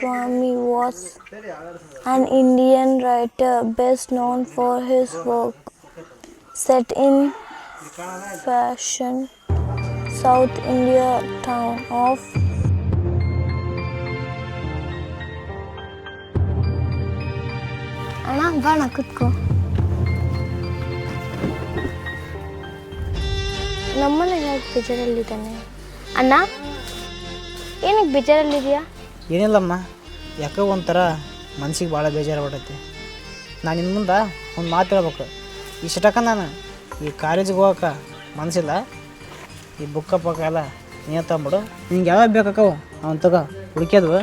Ramaswamy was an Indian writer best known for his work set in fashion South India town of ಅಣ್ಣ ಬಾಣ ಕುತ್ಕೋ ನಮ್ಮನೆ ಯಾಕೆ ಬೇಜಾರಲ್ಲಿದ್ದಾನೆ ಅಣ್ಣ ಏನಕ್ಕೆ ಬೇಜಾರಲ್ಲಿದೆಯಾ ಏನಿಲ್ಲಮ್ಮ ಯಾಕೋ ಒಂಥರ ಮನ್ಸಿಗೆ ಭಾಳ ಬೇಜಾರು ಬಿಡತ್ತೆ ನಾನು ಇನ್ನು ಮುಂದೆ ಒಂದು ಮಾತು ಹೇಳ್ಬೇಕು. ಇಷ್ಟಕ್ಕ ನಾನು ಈ ಕಾಲೇಜಿಗೆ ಹೋಗಕ್ಕೆ ಮನಸ್ಸಿಲ್ಲ ಈ ಬುಕ್ಕ ಪಕ್ಕ ಎಲ್ಲ ನೀನು ತಗೊಂಬಿಡು ನಿಂಗೆ ಯಾವಾಗ ಬೇಕಾಕವು ಅವನ್ ತಗೋ ಹುಡುಕ್ಯದ್ವು.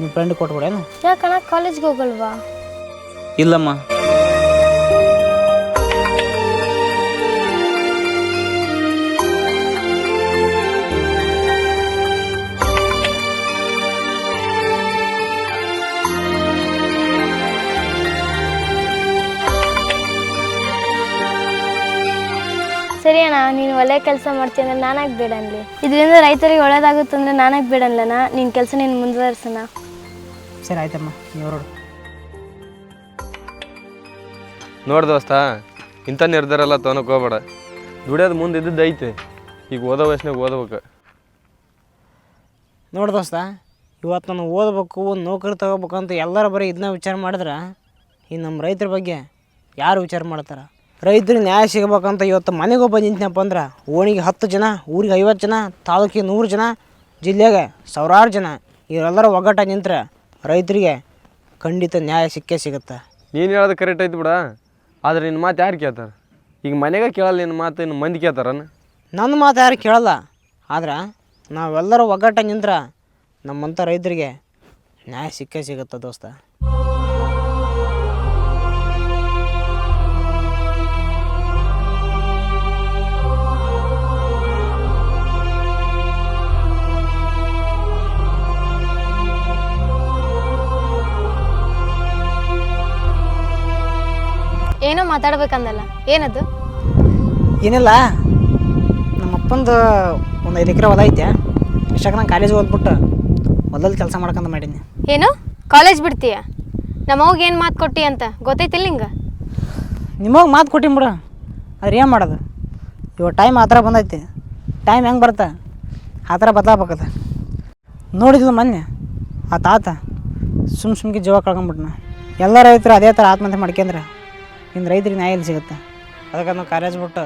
ನಿಮ್ಮ ಫ್ರೆಂಡ್ ಕೊಟ್ಬಿಡೇನು ಯಾಕಣ್ಣ ಕಾಲೇಜ್ಗೆ ಹೋಗಲ್ವಾ? ಇಲ್ಲಮ್ಮ. ಸರಿ ಅಣ್ಣ ನೀನು ಒಳ್ಳೆ ಕೆಲಸ ಮಾಡ್ತೀಯ ಅಂದ್ರೆ ನಾನಾಗಿ ಬೇಡ ಅನ್ಲಿ ಇದರಿಂದ ರೈತರಿಗೆ ಒಳ್ಳೇದಾಗುತ್ತೆ ಅಂದ್ರೆ ನಾನಾಗಿ ಬೇಡ ಅನ್ಲಣ್ಣ ನಿನ್ನ ಕೆಲಸ ನೀನು ಮುಂದುವರ್ಸೋಣ ಸರಿ ಆಯ್ತಮ್ಮ. ನೀವು ಹೊರಡು. ನೋಡ್ ದೋಸ್ತ ಇಂಥ ನಿರ್ಧಾರ ಎಲ್ಲ ತೊಗೊಳಕ್ ಹೋಗ್ಬೇಡ. ದುಡಿಯೋದು ಮುಂದೆ ಇದ್ದದ್ದು ಐತೆ. ಈಗ ಓದೋ ವಯಸ್ಸಿನಾಗ ಓದ್ಬೇಕು. ನೋಡಿ ದೋಸ್ತ ಇವತ್ತು ನಾನು ಓದಬೇಕು ಒಂದು ನೌಕರಿ ತಗೋಬೇಕು ಅಂತ ಎಲ್ಲರೂ ಬರೀ ಇದನ್ನ ವಿಚಾರ ಮಾಡಿದ್ರೆ ಈ ನಮ್ಮ ರೈತರ ಬಗ್ಗೆ ಯಾರು ವಿಚಾರ ಮಾಡ್ತಾರೆ? ರೈತರಿಗೆ ನ್ಯಾಯ ಸಿಗಬೇಕಂತ ಇವತ್ತು ಮನೆಗೊಬ್ಬ ನಿಂತಪ್ಪ ಅಂದ್ರೆ ಓಣಿಗೆ ಹತ್ತು ಜನ ಊರಿಗೆ ಐವತ್ತು ಜನ ತಾಲೂಕಿಗೆ ನೂರು ಜನ ಜಿಲ್ಲೆಗೆ ಸಾವಿರಾರು ಜನ ಇವರೆಲ್ಲರ ಒಗ್ಗಟ್ಟ ನಿಂತರೆ ರೈತರಿಗೆ ಖಂಡಿತ ನ್ಯಾಯ ಸಿಕ್ಕೇ ಸಿಗುತ್ತೆ. ನೀನು ಹೇಳೋದು ಕರೆಕ್ಟ್ ಆಯ್ತು ಬಿಡ. ಆದ್ರೆ ನಿನ್ನ ಮಾತು ಯಾರು ಕೇಳ್ತಾರೆ? ಈಗ ಮನೆಗೆ ಕೇಳಲ್ಲ ನಿನ್ನ ಮಾತು ಇನ್ನು ಮಂದಿ ಕೇಳ್ತಾರನ ನನ್ನ ಮಾತು ಯಾರು ಕೇಳಲ್ಲ. ಆದ್ರೆ ನಾವೆಲ್ಲರೂ ಒಗ್ಗಟ್ಟ ನಿಂತ್ರೆ ನಮ್ಮಂಥ ರೈತರಿಗೆ ನ್ಯಾಯ ಸಿಕ್ಕೇ ಸಿಗುತ್ತೆ ದೋಸ್ತ. ಏನೋ ಮಾತಾಡ್ಬೇಕಂದಲ್ಲ. ಏನದು? ಏನಿಲ್ಲ. ನಮ್ಮಪ್ಪಂದು ಒಂದು ಐದು ಎಕರೆ ಹೊಲ ಐತೆ. ಇಷ್ಟಕ್ಕೆ ನಾನು ಕಾಲೇಜಿಗೆ ಓದ್ಬಿಟ್ಟು ಹೊಲದಲ್ಲಿ ಕೆಲಸ ಮಾಡ್ಕೊಂಡು ಮಾಡೀನಿ. ಏನು? ಕಾಲೇಜ್ ಬಿಡ್ತೀಯ? ನಮ್ಮವ್ಗೆ ಏನು ಮಾತು ಕೊಟ್ಟಿ ಅಂತ? ಗೊತ್ತೈತಿಲ್ಲ ನಿಂಗೆ? ನಿಮಗೆ ಮಾತು ಕೊಟ್ಟಿನಿ ಬಿಡು. ಅದ್ರ ಏನು ಮಾಡೋದು? ಇವಾಗ ಟೈಮ್ ಆ ಥರ ಬಂದೈತಿ. ಟೈಮ್ ಹೆಂಗೆ ಬರ್ತಾ ಆ ಥರ ಬದಲಾಗಬೇಕದ. ನೋಡಿದ್ಲು ಮೊನ್ನೆ. ಆ ತಾತ ಸುಮ್ ಸುಮ್ಗೆ ಜೀವ ಕಳ್ಕೊಂಬಿಟ್ನ. ಎಲ್ಲ ರೈತರು ಅದೇ ಥರ ಆತ್ಮಹತ್ಯೆ ಮಾಡ್ಕೊಂಡ್ರೆ. ಇನ್ನು ರೈತರಿಗೆ ನ್ಯಾಯ ಎಲ್ಲಿ ಸಿಗುತ್ತೆ? ಅದಕ್ಕೆ ನಾವು ಕಾಲೇಜ್ ಬಿಟ್ಟು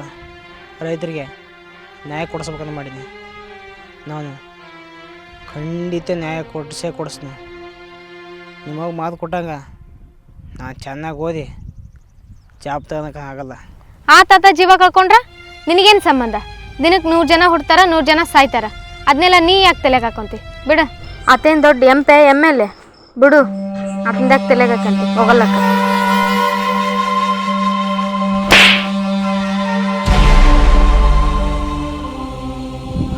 ರೈತರಿಗೆ ನ್ಯಾಯ ಕೊಡಿಸ್ಬೇಕಂತ ಮಾಡಿದ್ನಿ ನಾನು ಖಂಡಿತ ನ್ಯಾಯ ಕೊಡಿಸೇ ಕೊಡಿಸ್ತೀನಿ. ನಿಮಗೆ ಮಾತು ಕೊಟ್ಟಂಗೆ ನಾನು ಚೆನ್ನಾಗಿ ಓದಿ ಜಾಬ್ ತಗೊಳಕ್ಕೆ ಆಗಲ್ಲ. ಆ ತಾತ ಜೀವ ಕಾಕೊಂಡ್ರ ನಿನಗೇನು ಸಂಬಂಧ? ದಿನಕ್ಕೆ ನೂರು ಜನ ಹುಡ್ತಾರ ನೂರು ಜನ ಸಾಯ್ತಾರ. ಅದನ್ನೆಲ್ಲ ನೀ ಯಾಕೆ ತಲೆಗೆ ಹಾಕೊಂತಿ? ಬಿಡು. ಆತೇನು ದೊಡ್ಡ M P M L A ಬಿಡು. ಅದನ್ಯಾಕೆ ತಲೆಗೆ ಹಾಕಂತಿ? ಹೋಗಲ್ಲಕ್ಕ.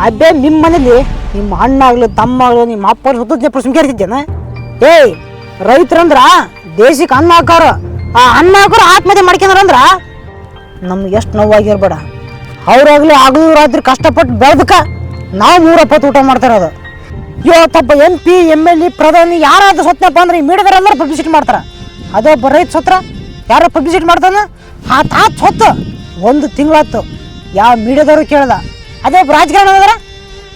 ಅದೇ ನಿಮ್ಮ ಮನೇಲಿ ನಿಮ್ಮ ತಮ್ಮ ಆಗ್ಲಿ ನಿಮ್ಮ ಅಪ್ಪ ಸುತ್ತ ಪ್ರಶ್ನೆ ಕೇಳ್ತಿದ್ದೇನೆ. ಏಯ್, ರೈತರಂದ್ರ ದೇಶಕ್ಕೆ ಅನ್ನ ಹಾಕೋರು ಆ ಅನ್ನ ಹಾಕೋರು ಆತ್ಮಹತ್ಯೆ ಮಾಡ್ಕೊಂಡ್ರಂದ್ರ ನಮ್ಗೆ ಎಷ್ಟು ನೋವಾಗಿರ್ಬೇಡ. ಅವ್ರಾಗ್ಲಿ ಆಗಲೂ ರಾತ್ರಿ ಕಷ್ಟಪಟ್ಟು ಬೆಳ್ದಕ್ಕ ನಾವು ನೂರಪ್ಪತ್ತು ಊಟ ಮಾಡ್ತಾರದು. ಇವತ್ತಪ್ಪ M P M L A, ಪ್ರಧಾನಿ ಯಾರಾದ್ರೂ ಸತ್ನಪ್ಪ ಅಂದ್ರೆ ಈ ಮೀಡಿಯಾದವರೆಲ್ಲರೂ ಪಬ್ಲಿಸಿಟಿ ಮಾಡ್ತಾರ. ಅದೊಬ್ಬ ರೈತ ಸತ್ರ ಯಾರೋ ಪಬ್ಲಿಸಿಟಿ ಮಾಡ್ತಾನ? ಆ ತಾತ್ ಸೊತ್ತು. ಒಂದು ತಿಂಗಳಾತು ಯಾವ ಮೀಡಿಯಾದವರು ಕೇಳ್ದ ಅದೇ ರಾಜಕಾರಣ ಅಂದ್ರೆ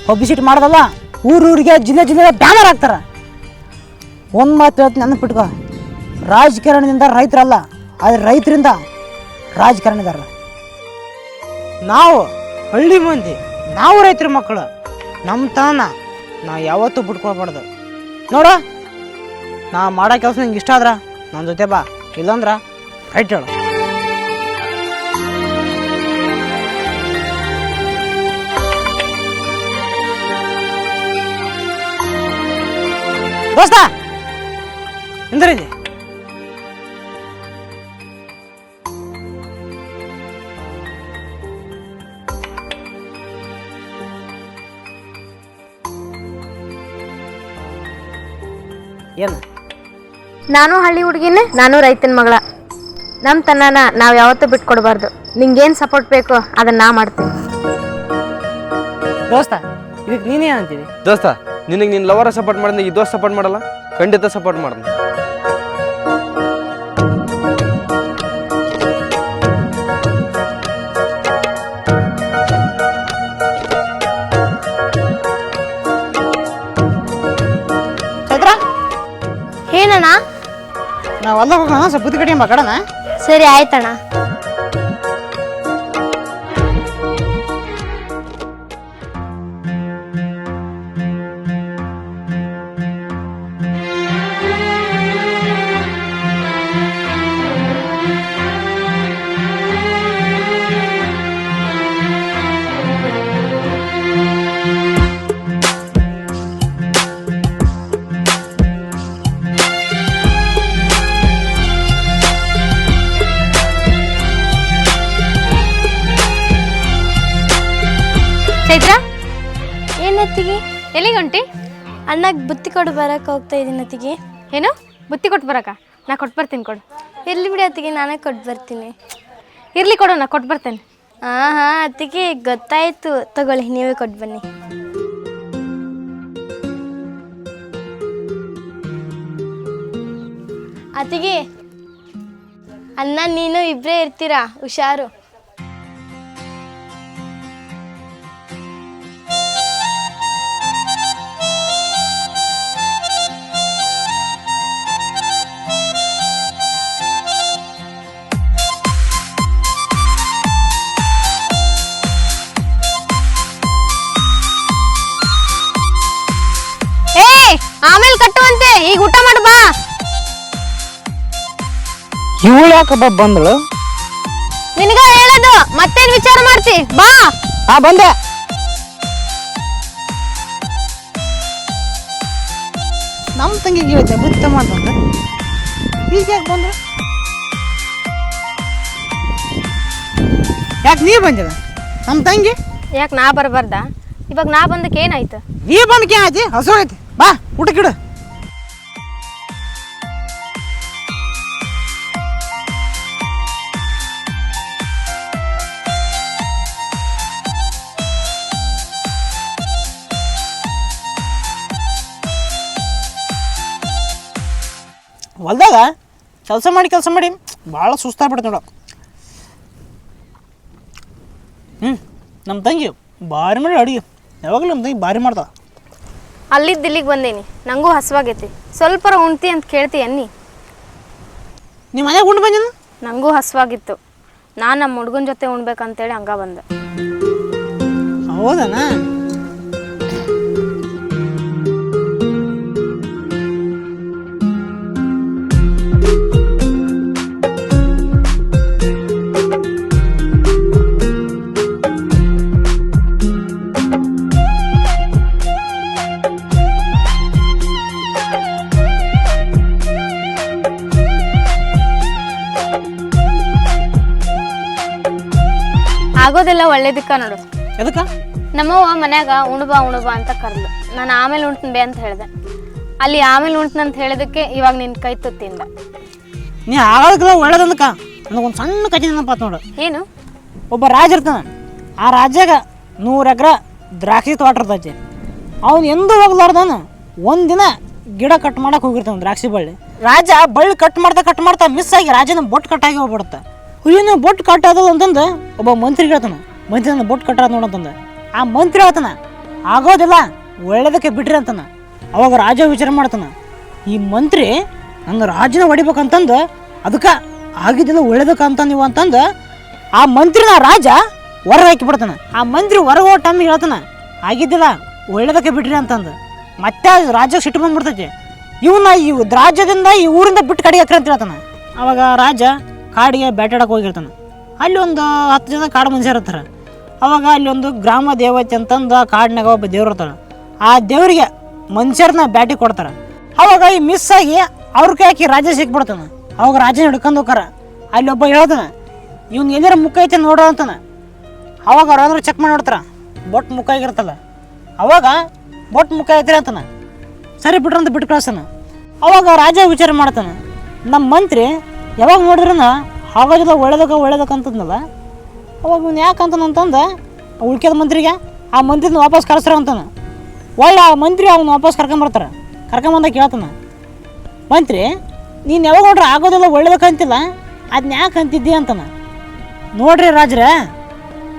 ಪಬ್ಲಿಸಿಟಿ ಮಾಡೋದಲ್ಲ, ಊರೂರಿಗೆ ಜಿಲ್ಲೆ ಜಿಲ್ಲೆ ಬ್ಯಾನರ್ ಹಾಕ್ತಾರೆ. ಒಂದು ಮಾತು ಹೇಳ್ತೀನಿ ನೆನಪಿಟ್ಕೋ. ರಾಜಕಾರಣದಿಂದ ರೈತರಲ್ಲ, ಆದರೆ ರೈತರಿಂದ ರಾಜಕಾರಣಿದಾರ. ನಾವು ಹಳ್ಳಿ ಮಂದಿ, ನಾವು ರೈತರ ಮಕ್ಕಳು. ನಮ್ಮ ತಾನ, ನಾವು ಯಾವತ್ತೂ ಬಿಟ್ಕೊಳ್ಬಾರ್ದು. ನೋಡ, ನಾ ಮಾಡೋ ಕೆಲಸ ನಿಂಗೆ ಇಷ್ಟ ಆದ್ರ ನನ್ನ ಜೊತೆ ಬಾ, ಇಲ್ಲಂದ್ರ ರೈಟ್ ಹೇಳು ದೋಸ್ತ ಏನು? ನಾನು ಹಳ್ಳಿ ಹುಡುಗಿನ ನಾನು ರೈತನ ಮಗಳ. ನಮ್ಮ ತನ್ನನ ನಾವು ಯಾವತ್ತೂ ಬಿಟ್ಕೊಡ್ಬಾರ್ದು. ನಿಂಗೇನು ಸಪೋರ್ಟ್ ಬೇಕು ಅದನ್ನ ನಾ ಮಾಡ್ತೀನಿ. ದೋಸ್ತ ಇದಕ್ಕೆ ನೀನೇ ಅಂತೀವಿ ದೋಸ್ತ ನಿನಗೆ ನಿನ್ನ ಲವರ ಸಪೋರ್ಟ್ ಮಾಡಿದ್ರೆ ಈ ದೋಸ್ತ ಸಪೋರ್ಟ್ ಮಾಡಲ್ಲ? ಖಂಡಿತ ಸಪೋರ್ಟ್ ಮಾಡ್ತೀನಿ ಚೈತ್ರ ಏನಣ್ಣ? ನಾವು ಹೊಲ್ದಾಗ ಹೋಗೋಣ ಸ್ವಲ್ಪ ಬುದ್ಧಿ ಕಡಿಮೆ ಕಡಣ ಸರಿ ಆಯ್ತಣ್ಣ. ಚೈತ್ರ ಏನತ್ತಿಗೆ? ಎಲ್ಲಿಗೆ ಹೊಂಟಿ ಅಣ್ಣಗೆ ಬುತ್ತಿ ಕೊಡು ಬರಕ್ಕೆ ಹೋಗ್ತಾ ಇದ್ದೀನಿ ಅತ್ತಿಗೆ. ಏನು? ಬುತ್ತಿ ಕೊಟ್ಟು ಬರಕ? ನಾ ಕೊಟ್ಟು ಬರ್ತೀನಿ ಕೊಡು. ಇರ್ಲಿ ಬಿಡಿ ಅತ್ತಿಗೆ ನಾನೇ ಕೊಟ್ಟು ಬರ್ತೀನಿ. ಇರ್ಲಿ ಕೊಡು ನಾ ಕೊಟ್ಟು ಬರ್ತೇನೆ. ಹಾಂ ಹಾಂ ಅತ್ತಿಗೆ ಗೊತ್ತಾಯ್ತು. ತಗೊಳ್ಳಿ ನೀವೇ ಕೊಟ್ಟು ಬನ್ನಿ. ಅತ್ತಿಗೆ ಅಣ್ಣ ನೀನು ಇಬ್ಬರೇ ಇರ್ತೀರಾ? ಹುಷಾರು. ಈಗ ಊಟ ಮಾಡು ಬಾ. ಇವಳು ಬಂದಳು? ನಿನಗ ಹೇಳದು ಮತ್ತೇನ್ ವಿಚಾರ ಮಾಡ್ತಿ ಬಾ. ಆ ಬಂದೆ. ನಮ್ಮ ತಂಗಿಗೆ ಇವತ್ತೆ ಬುತ್ತ ಅಂತಂದ್ರೆ ಈಗ ಯಾಕೆ ಬಂದ್ರು ಯಾಕೆ ನೀ ಬಂದಿಲ್ಲ? ನಮ್ಮ ತಂಗಿ? ಯಾಕೆ ನಾ ಬರಬಾರ್ದ? ಇವಾಗ ನಾ ಬಂದಕ್ಕೆ ಏನಾಯ್ತು? ನೀ ಬಂದಕ್ಕೆ ಏನಾಯ್ತಿ ಹಸು ಐತಿ ಬಾ ಊಟಕ್ಕಿಡು. ಹೊಲ್ದಾಗ ಕೆಲಸ ಮಾಡಿ ಕೆಲಸ ಮಾಡಿ ಭಾಳ ಸುಸ್ತಾಗ್ಬಿಡ್ತು ನೋಡ. ಹ್ಞೂ ನಮ್ಮ ತಂಗಿ ಭಾರಿ ಮಾಡಿ ಅಡುಗೆ. ಯಾವಾಗಲೂ ನಮ್ಮ ತಂಗಿ ಭಾರಿ ಮಾಡ್ತಾಳೆ. ಅಲ್ಲಿದ್ದ ಇಲ್ಲಿಗೆ ಬಂದೇನಿ. ನಂಗೂ ಹಸುವಾಗೈತಿ. ಸ್ವಲ್ಪ ಉಣ್ತಿ ಅಂತ ಕೇಳ್ತಿ ಅನ್ನಿ ನಿಮ್ಮ ಮನೆಗೆ ಉಂಡು ಬಂದಿನ ನಂಗೂ ಹಸುವಾಗಿತ್ತು. ನಾನು ನಮ್ಮ ಹುಡುಗನ ಜೊತೆ ಉಣ್ಬೇಕಂತೇಳಿ ಹಂಗ ಬಂದೆ. ಹೌದನಾ? ಆಗೋದೆಲ್ಲ ಒಳ್ಳೇದಕ್ಕ ನೋಡು. ಎದಕ್ಕ? ನಮ್ಮವ್ವ ಮನ್ಯಾಗ ಉಣ್ಬಾ ಉಣ್ಬಾ ಅಂತ ಕರ್ಲು ನಾನು ಆಮೇಲೆ ಉಣ್ತೀನಿ ಬೇ ಅಂತ ಹೇಳಿದೆ. ಅಲ್ಲಿ ಆಮೇಲೆ ಉಣ್ತೀನಿ ಅಂತ ಹೇಳಿದಕ್ಕೆ ಇವಾಗ ನಿನ್ನ ಕೈ ತುತ್ತಿಂದ. ನೀ ಆಗೋದಕ್ಕೆ ಒಳ್ಳೇದಂದಕ್ಕ? ನನಗೊಂದು ಸಣ್ಣ ಕಥೆ ನೆನಪಾತ್ ನೋಡು. ಏನು? ಒಬ್ಬ ರಾಜ ಇರ್ತಾನ. ಆ ರಾಜ್ಯಾಗ ನೂರು ಎಕರೆ ದ್ರಾಕ್ಷಿ ತೋಟ ಇರ್ತೈತಿ. ಅವ್ನು ಎಂದೂ ಹೋಗ್ಲಾರ್ದಾನ? ಒಂದಿನ ಗಿಡ ಕಟ್ ಮಾಡಕ್ಕೆ ಹೋಗಿರ್ತಾನೆ ದ್ರಾಕ್ಷಿ ಬಳ್ಳಿ. ರಾಜ? ಬಳ್ಳಿ ಕಟ್ ಮಾಡ್ತಾ ಕಟ್ ಮಾಡ್ತಾ ಮಿಸ್ ಆಗಿ ರಾಜನ ಬೊಟ್ಟು ಕಟ್ಟಾಗಿ ಹೋಗ್ಬಿಡುತ್ತೆ. ಹುಯ್ಯನ ಬೊಟ್ಟು ಕಟ್ ಆದದು ಅಂತಂದು ಒಬ್ಬ ಮಂತ್ರಿ ಹೇಳ್ತಾನ. ಮಂತ್ರಿ ನನ್ನ ಬೊಟ್ಟು ಕಟ್ಟಾದ ನೋಡಂತಂದ ಆ ಮಂತ್ರಿ ಹೇಳ್ತಾನ, ಆಗೋದಿಲ್ಲ, ಒಳ್ಳೇದಕ್ಕೆ ಬಿಟ್ರಿ ಅಂತಾನ ಅವಾಗ ರಾಜ ವಿಚಾರ ಮಾಡ್ತಾನ, ಈ ಮಂತ್ರಿ ನನ್ನ ರಾಜನ ಹೊಡಿಬೇಕಂತಂದು ಅದಕ್ಕೆ ಆಗಿದ್ದಿಲ್ಲ ಒಳ್ಳೇದಕ್ಕೆ ಅಂತ ನೀವು ಅಂತಂದು, ಆ ಮಂತ್ರಿನ ರಾಜ ಹೊರಗೆ ಹಾಕಿ ಬಿಡ್ತಾನ. ಆ ಮಂತ್ರಿ ಹೊರಗೆ ಹೋಗೋ ಟೈಮಿಗೆ ಹೇಳ್ತಾನ, ಆಗಿದ್ದಿಲ್ಲ, ಒಳ್ಳೇದಕ್ಕೆ ಬಿಟ್ರಿ ಅಂತಂದು. ಮತ್ತೆ ರಾಜ ಸಿಟ್ಟು ಬಂದ್ಬಿಡ್ತೈತಿ. ಇವನ್ನ ಈ ರಾಜ್ಯದಿಂದ ಈ ಊರಿಂದ ಬಿಟ್ಟು ಕಡೆಗೆ ಅಂತ ಹೇಳ್ತಾನ. ಅವಾಗ ರಾಜ ಕಾಡಿಗೆ ಬೇಟಾಡಕ್ಕೆ ಹೋಗಿರ್ತಾನೆ. ಅಲ್ಲಿ ಒಂದು ಹತ್ತು ಜನ ಕಾಡು ಮನುಷ್ಯರು ಇರ್ತಾರೆ. ಅವಾಗ ಅಲ್ಲಿ ಒಂದು ಗ್ರಾಮ ದೇವತೆ ಅಂತಂದು ಆ ಕಾಡಿನಾಗ ಒಬ್ಬ ದೇವ್ರು ಇರ್ತಾನೆ. ಆ ದೇವರಿಗೆ ಮನುಷ್ಯರನ್ನ ಬ್ಯಾಟಿ ಕೊಡ್ತಾರೆ. ಅವಾಗ ಈ ಮಿಸ್ ಆಗಿ ಅವ್ರ ಕೈ ಹಾಕಿ ರಾಜ ಸಿಕ್ಬಿಡ್ತಾನೆ. ಅವಾಗ ರಾಜನ ಹಿಡ್ಕೊಂಡು ಹೋಗಾರ ಅಲ್ಲಿ ಒಬ್ಬ ಹೇಳ್ತಾನೆ, ಇವ್ನು ಎಲ್ಲಾರ ಮುಖ ಐತೆ ನೋಡೋ ಅಂತಾನೆ. ಅವಾಗ ಅವ್ರಾದ್ರೂ ಚೆಕ್ ಮಾಡಿ ನೋಡ್ತಾರ ಬೊಟ್ ಮುಖ ಆಗಿರ್ತಲ್ಲ. ಅವಾಗ ಬೊಟ್ ಮುಖ ಐತ್ರಿ ಅಂತಾನೆ. ಸರಿ ಬಿಟ್ರಂತ ಬಿಟ್ಟು ಕಳಿಸ್ತಾನೆ ಅವಾಗ ರಾಜ ವಿಚಾರ ಮಾಡ್ತಾನೆ ನಮ್ಮ ಮಂತ್ರಿ ಯಾವಾಗ ನೋಡಿದ್ರನ ಆಗೋದಿಲ್ಲ ಒಳ್ಳೇದಕ್ಕ ಒಳ್ಳೇದಕ್ಕ ಅಂತಂದಲ್ಲ ಅವಾಗ ಇವ್ನು ಆ ಉಳ್ಕೆದ ಮಂತ್ರಿಗೆ ಆ ಮಂತ್ರಿನ ವಾಪಸ್ ಕರೆಸ್ರ ಅಂತಾನೆ. ಒಳ್ಳೆ ಆ ಮಂತ್ರಿ ಅವ್ನು ವಾಪಸ್ ಕರ್ಕೊಂಬರ್ತಾರೆ ಕರ್ಕೊಂಬಂದಾಗ ಕೇಳ್ತಾನೆ. ಮಂತ್ರಿ, ನೀನು ಯಾವಾಗ ನೋಡ್ರಿ ಆಗೋದಿಲ್ಲ ಒಳ್ಳೇದಕ್ಕಂತಿಲ್ಲ ಅದನ್ನ ಯಾಕೆ ಅಂತಿದ್ದಿ ಅಂತಾನೆ? ನೋಡ್ರಿ ರಾಜ್ರೆ,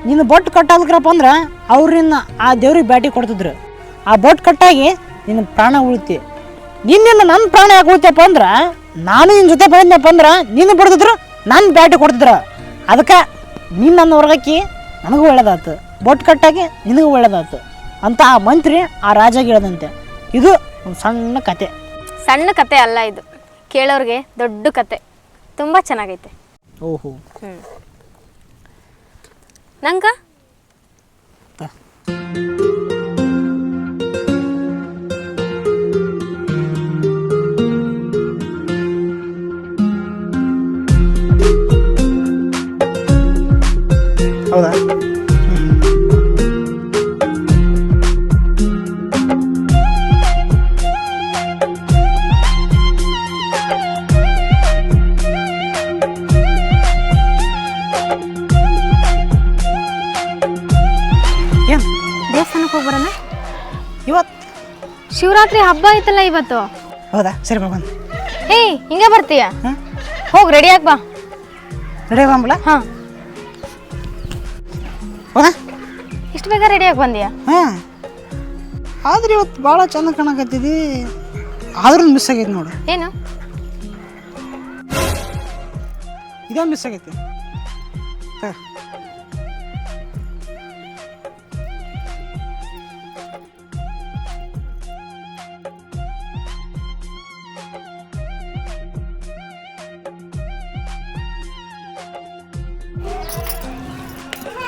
ನಿನ್ನ ಬೊಟ್ಟು ಕಟ್ಟಾಲಕ್ರಪ್ಪ ಅಂದ್ರೆ ಅವ್ರನ್ನ ಆ ದೇವ್ರಿಗೆ ಬ್ಯಾಟಿ ಕೊಡ್ತಿದ್ರು. ಆ ಬೊಟ್ಟು ಕಟ್ಟಾಗಿ ನಿನ್ನ ಪ್ರಾಣ ಉಳಿತಿ. ನಿನ್ನಿಂದ ನನ್ನ ಪ್ರಾಣ ಯಾಕೆ ಉಳಿತಪ್ಪ ಅಂದ್ರೆ ನಾನು ನಿನ್ನ ಜೊತೆ ಬಂದ್ನಪ್ಪ ಅಂದ್ರೆ ನೀನು ಬಡ್ದಿದ್ರು ನನ್ನ ಬ್ಯಾಟಿ ಕೊಡ್ತಿದ್ರು. ಅದಕ್ಕೆ ನೀನು ನನ್ನ ಹೊರಗಾಕಿ ನನಗೂ ಒಳ್ಳೇದಾತು. ಬೊಟ್ ಕಟ್ಟಾಗಿ ನಿನಗೂ ಒಳ್ಳೇದಾತು. ಅಂತ ಆ ಮಂತ್ರಿ ಆ ರಾಜಾಗೆ ಹೇಳ್ದಂತೆ. ಇದು ಒಂದು ಸಣ್ಣ ಕತೆ. ಸಣ್ಣ ಕತೆ ಅಲ್ಲ ಇದು. ಕೇಳೋರಿಗೆ ದೊಡ್ಡ ಕತೆ. ತುಂಬ ಚೆನ್ನಾಗೈತೆ. ಓಹೋ. ಹ್ಞೂ ನಂಗ? ಹೌದಾ ಏನು ದೇವಸ್ಥಾನಕ್ಕೆ ಹೋಗಿ ಬರೋಣ ಇವತ್ತು ಶಿವರಾತ್ರಿ ಹಬ್ಬ ಐತಲ್ಲ ಇವತ್ತು? ಹೌದಾ? ಸರಿ ಬಾ ಬಂದು ಏಯ್ ಹಿಂಗೆ ಬರ್ತೀಯ? ಹಾಂ? ಹೋಗಿ ರೆಡಿ ಆಗಿ ಬಾ. ರೆಡಿ ಬಂಬಲ ಹಾಂ. ಇಷ್ಟು ಬೇಗ ರೆಡಿಯಾಗಿ ಬಂದಿಯಾ? ಹಾಂ ಆದ್ರೆ ಇವತ್ತು ಭಾಳ ಚಂದ ಕಾಣಕತ್ತಿದಿ. ಆದ್ರೂ ಮಿಸ್ ಆಗೈತಿ ನೋಡು. ಏನು? ಇದ ಮಿಸ್ ಆಗೈತಿ. ಹ.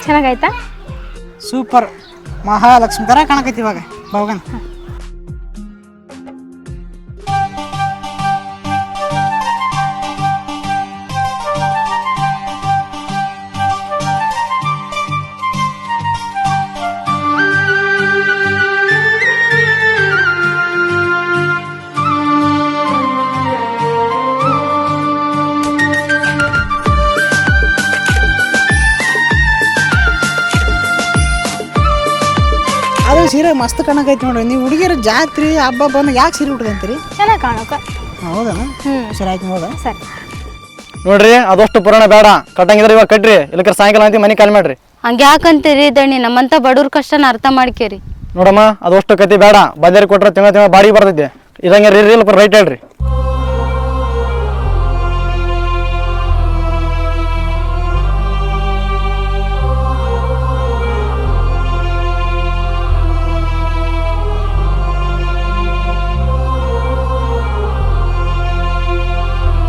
ಚೆನ್ನಾಗಾಯ್ತಾ? ಸೂಪರ್ ಮಹಾಲಕ್ಷ್ಮಿ ಥರ ಕಾಣಕತ್ತಿ ಇವಾಗ. ಬಾವಗನ್. ಸೀರೆ ಮಸ್ತ್ ಕಾಣಕೈತಿ ನೋಡ್ರಿ. ನೀವು ಹುಡುಗಿಯರ ಜಾತ್ರೆ ಹಬ್ಬ ಬಂದು ಯಾಕೆ ಸೀರೆ ಉಟ್ಕೊಂತೀರಿ? ಚೆನ್ನಾಗಿ ಕಾಣಕ. ಹೌದಾ ಹ್ಞೂ ಸರಿ ಆಯ್ತು ಹೌದಾ ಸರಿ. ನೋಡ್ರಿ ಅದಷ್ಟು ಪುರಾಣ ಬೇಡ. ಕಟ್ಟಂಗಿದ್ರೆ ಇವಾಗ ಕಟ್ರಿ. ಇಲ್ಲಕ್ರೆ ಸಾಯಂಕಾಲ ಅಂತ ಮನೆ ಕಾಲ್ ಮಾಡ್ರಿ. ಹಂಗೆ ಯಾಕಂತೀರಿ ದಣಿ? ನಮ್ಮಂತ ಬಡವ್ರ ಕಷ್ಟನ ಅರ್ಥ ಮಾಡ್ಕೇರಿ. ನೋಡಮ್ಮ ಅದಷ್ಟು ಕತಿ ಬೇಡ. ಬಜಾರಿ ಕೊಟ್ರೆ ತಿಂಗಳ ತಿಂಗಳ ಬಾಡಿಗೆ ಬರ್ತೈತಿ. ಇದಂಗೆ ರೀ ಇಲ್ಲ ರೈಟ್ ಹೇಳ್ರಿ.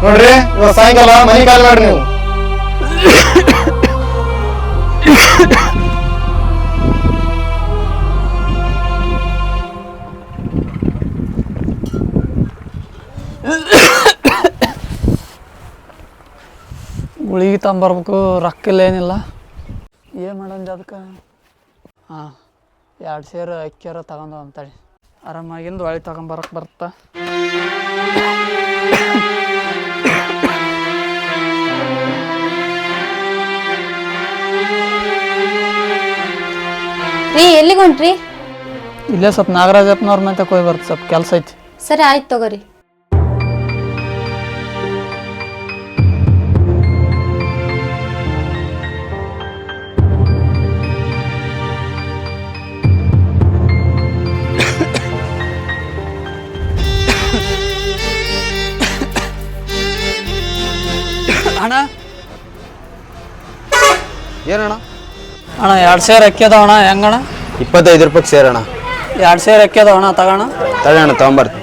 ನೋಡ್ರಿ, ಇವಾಗ ಸಾಯಂಕಾಲ, ಮನೆ ಕಾಲ್ ಮಾಡ್ರಿ ನೀವು. ಗುಳಿಗೆ ತಗೊಂಬರ್ಬೇಕು ರೊಕ್ಕ ಇಲ್ಲ ಏನಿಲ್ಲ. ಏನು ಮಾಡಂದ ಅದಕ್ಕೆ? ಹಾಂ, ಎರಡು ಸೇರು ಅಕ್ಕಿಯಾರ ತಗೊಂಡು ಅಂತೇಳಿ. ಆರಾಮಾಗಿಂದು ಹೊಳಿ ತಗೊಂಬರಕ್ಕೆ ಬರುತ್ತಾ ರೀ ಎಲ್ಲಿಗೆ ಹೊಂಟ್ರಿ? ಇಲ್ಲೇ ಸ್ವಲ್ಪ ನಾಗರಾಜಪ್ಪನವ್ರ ಮತ್ತೆ ಹೋಗಿ ಬರ್ತ ಸ್ವಲ್ಪ ಕೆಲಸ ಐತಿ. ಸರಿ ಆಯ್ತು ತಗೋರಿ. ಅಣ್ಣ ಎರಡು ಸೇರ್ ಅಕ್ಕಿ ಅದಾವಣ್ಣ ಹೆಂಗಣ್ಣ? ಇಪ್ಪತ್ತೈದು ರೂಪಾಯಿಗೆ ಸೇರಣ ಎರಡು ಸೇರ್ ಅಕ್ಕಿ ಅದಾವಣ್ಣ ತಗೋಣ ತಗೋಣ ತೊಗೊಂಬರ್ತೀನಿ.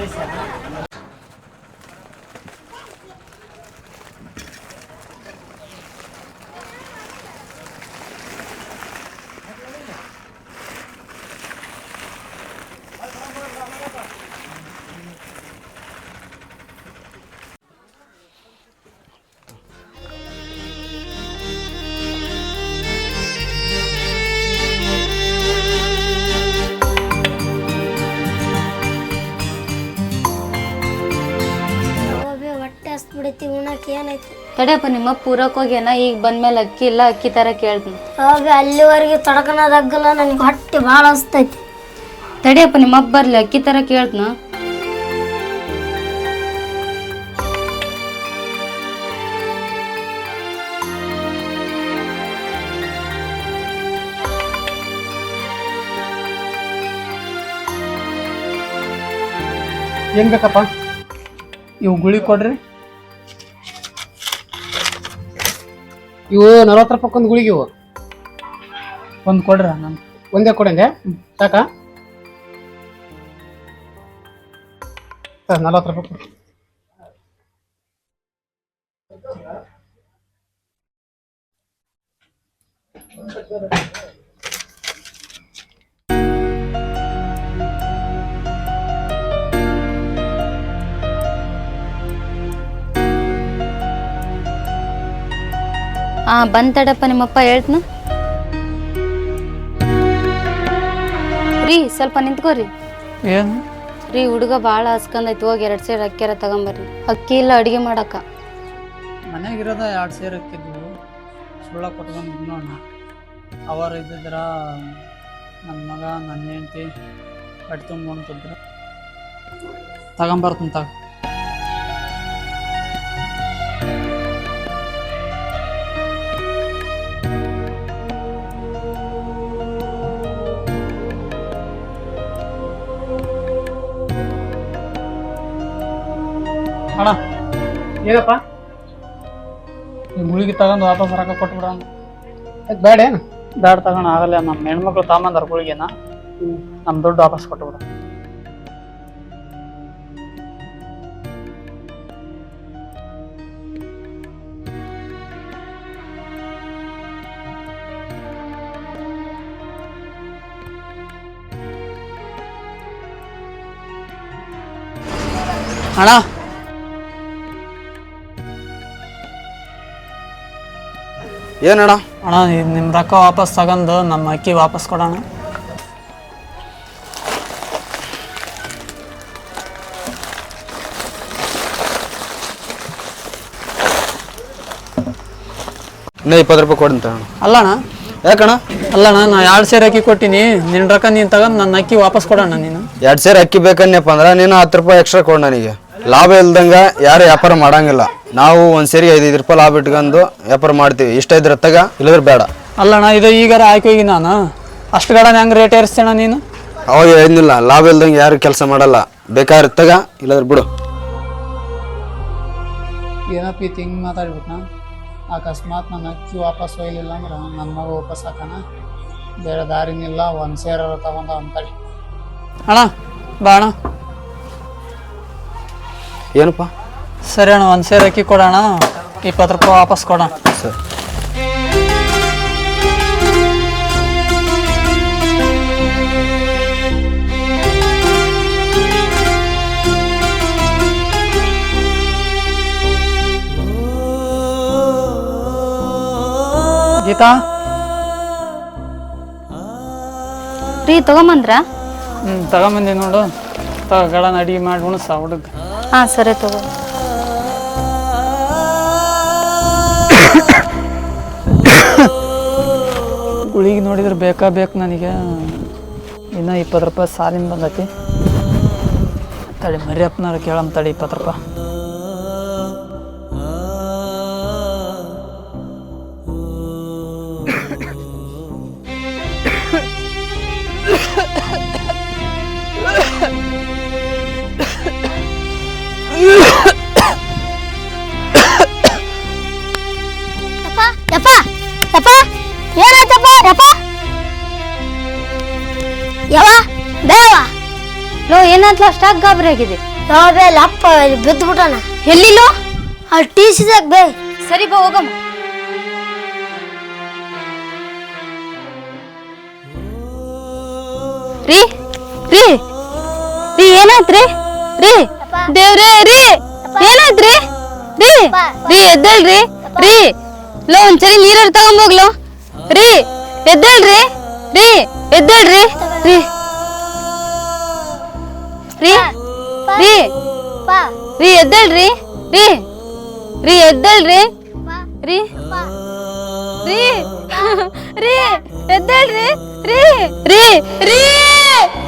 ನಿಮ್ಮ ಪೂರಕ್ ಹೋಗ್ಯಾನ ಈಗ ಬಂದ್ಮೇಲೆ ಅಕ್ಕಿ ಇಲ್ಲ ಅಕ್ಕಿ ತರ ಕೇಳ್ತೀನಿ. ಅವಾಗ ಅಲ್ಲಿವರೆಗೆ ತೊಡಕನದಾಗಲ್ಲ ನನಗೆ ಹೊಟ್ಟೆ ಭಾಳ ಹಸ್ತೈತಿ. ತಡಿಯಪ್ಪ ನಿಮ್ಮ ಅಪ್ಪ ಬರ್ಲಿ ಅಕ್ಕಿ ತರ ಕೇಳ್ತನ. ಏನು ಬೇಕಪ್ಪ? ಇವು ಗುಳಿ ಕೊಡ್ರಿ. ಇವು ನಲವತ್ತು ರೂಪಾಯಿ ಗುಳಿಗೆ ಇವು. ಒಂದು ಕೊಡ್ರ ನಾನು ಒಂದೇ ಕೊಡಂಗೆ? ಸಾಕಾ? ನಲವತ್ತು ರೂಪಾಯಿ ಕೊಡು. ಹಾಂ ಬಂತಡಪ್ಪ ನಿಮ್ಮಪ್ಪ ಹೇಳ್ತನು. ರೀ ಸ್ವಲ್ಪ ನಿಂತ್ಕೋರಿ. ಏನು? ರೀ ಹುಡುಗ ಭಾಳ ಹಸ್ಕಂದೈತಿ ಹೋಗಿ ಎರಡು ಸೇರು ಅಕ್ಕಿರ ತಗೊಂಬರ್ರಿ. ಅಕ್ಕಿ ಇಲ್ಲ ಅಡುಗೆ ಮಾಡಕ್ಕ. ಮನೆಗಿರೋದ ಎರಡು ಸೇರು ಹಾಕಿದ್ವು ಸುಳ್ಳ ಕೊಟ್ಕೊಂಡು ನೋಡೋಣ ಅವರು ಇದ್ದಿದ್ರ ನನ್ನ ಮಗ ನನ್ನ ಹೆಂಡತಿ ಬಟ್ಟೆ ತುಂಬ ತಗೊಂಬರ್ತೀನಿ ತಗ. ಅಣ್ಣ. ಏನಪ್ಪ ಈ ಗುಳಿಗೆ ತಗೊಂಡು ವಾಪಸ್ ರೊಕ್ಕ ಕೊಟ್ಬಿಡ ಅದ್ ಬೇಡ ಏನು? ಬೇಡ ತಗೋಣ ಆಗಲ್ಲ ನಮ್ಮ ಹೆಣ್ಮಕ್ಳು ತಗೊಂಬಂದ್ರ ಗುಳಿಗೆನ. ನಮ್ಮ ದುಡ್ಡು ವಾಪಸ್ ಕೊಟ್ಬಿಡು. ಅಣ್ಣ. ಏನಣ್ಣ? ಅಣ್ಣ ನಿಮ್ಮ ರೊಕ್ಕ ವಾಪಸ್ ತಗೊಂಡು ನಮ್ಮ ಅಕ್ಕಿ ವಾಪಸ್ ಕೊಡೋಣ. ಇನ್ನೂ ಇಪ್ಪತ್ತು ರೂಪಾಯಿ ಕೊಡಂತ ಅಲ್ಲಣ್ಣ. ಯಾಕಣ್ಣ? ಅಲ್ಲಣ್ಣ ನಾ ಎರಡು ಸೇರು ಅಕ್ಕಿ ಕೊಟ್ಟಿನಿ. ನಿನ್ನ ರೊಕ್ಕ ನೀನು ತಗೊಂಡು ನನ್ನ ಅಕ್ಕಿ ವಾಪಸ್ ಕೊಡೋಣ ನೀನು. ಎರಡು ಸೇರು ಅಕ್ಕಿ ಬೇಕನ್ನಪ್ಪ ಅಂದ್ರೆ ನೀನು ಹತ್ತು ರೂಪಾಯಿ ಎಕ್ಸ್ಟ್ರಾ ಕೊಡು ನನಗೆ. ಲಾಭ ಇಲ್ದಂಗೆ ಯಾರು ವ್ಯಾಪಾರ ಮಾಡಂಗಿಲ್ಲ. ನಾವು ಒಂದು ಸೇರಿ ಐದೈದು ರೂಪಾಯಿ ಲಾಭ ಇಟ್ಕೊಂಡು ವ್ಯಾಪಾರ ಮಾಡ್ತೀವಿ. ಇಷ್ಟ ಇದ್ರೆ ತಗ ಇಲ್ಲದ್ರೆ ಬೇಡ. ಅಲ್ಲಣ್ಣ ಇದು ಈಗಾರ ಆಯ್ಕೆ ಹೋಗಿ ನಾನು? ಅಷ್ಟು ಗಡ ಹೆಂಗೆ ರೇಟ್ ಏರಿಸ್ತೇಣ ನೀನು. ಅವಾಗ ಏನಿಲ್ಲ ಲಾಭ ಇಲ್ದಂಗೆ ಯಾರು ಕೆಲಸ ಮಾಡಲ್ಲ. ಬೇಕಾದ್ರೆ ತಗ ಇಲ್ಲದ್ರೆ ಬಿಡು. ಏನಪ್ಪ ಈ ಹಿಂಗೆ ಮಾತಾಡ್ಬಿಟ್ನ? ಅಕಸ್ಮಾತ್ ನನ್ನ ಅಕ್ಕಿ ವಾಪಸ್ ಒಯ್ಲಿಲ್ಲ ಅಂದ್ರೆ ನನ್ನ ಮಗ ವಾಪಸ್ ಹಾಕಣ. ಬೇರೆ ದಾರಿನಿಲ್ಲ ಒಂದು ಸೇರ ತಗೊಂಡ ಅಂತೇಳಿ ಅಣ್ಣ ಬಾ ಅಣ್ಣ. ಏನಪ್ಪ? ಸರಿ ಅಣ್ಣ ಒಂದು ಸೇರು ಅಕ್ಕಿ ಕೊಡೋಣ. ಇಪ್ಪತ್ತು ರೂಪಾಯಿ ವಾಪಸ್ ಕೊಡೋಣ. ಸರ್. ಗೀತಾ? ರೀ ತಗೊಂಬಂದ್ರ? ಹ್ಞೂ ತಗೊಂಬಂದಿ ನೋಡು. ತಗಡನ ಅಡಿಗೆ ಮಾಡಿ ಉಣಸ ಹುಡುಗ. ಹಾಂ ಸರಿ ತಗೋ. ಗುಳಿಗೆ ನೋಡಿದ್ರೆ ಬೇಕಾ ಬೇಕು ನನಗೆ? ಇನ್ನೂ ಇಪ್ಪತ್ತು ರೂಪಾಯಿ ಸಾಲಿನ ಬಂದೈತಿ. ತಳಿ ಮರಿಯಪ್ಪನವ್ರು ಕೇಳಮ್ ತಳಿ ಇಪ್ಪತ್ತು ರೂಪಾಯಿ. ಏನಾದ್ಲು ಅಷ್ಟಾಗಿ ಗಾಬರಿ ಆಗಿದೆ ಲಪ್ಪ ಬಿದ್ದು ಬಿಟ್ಟಣ ಎಲ್ಲಿಲೋ ಆ ಟಿ ಸಿದಾಗ ಬೇ. ಸರಿ ಬಾ ಹೋಗಮ್ಮ. ರೀ ರೀ ರೀ ಏನಾಯ್ತ್ರಿ ರೀ? ದೇವ್ರೇ ರೀ ಏನಾಯ್ತ್ರಿ ರೀ? ರೀ ಎದ್ದೇಳ್ರಿ ರೀ. ಲೋ ಒಂದ್ಸರಿ ನೀರಲ್ಲಿ ತಗೊಂಬೋಗ್ಲೋ ರೀ ಎದ್ದೇಳ್ರಿ ರೀ ಎದ್ದೇಳ್ರಿ ರೀ. ರೀ ರೀ ರೀ ಎದ್ದೇಳ್ರಿ ರೀ ರೀ ಎದ್ದೇಳ್ರಿ ರೀ ರೀ ರೀ ಎದ್ದೇಳ್ರಿ ರೀ ರೀ ರೀ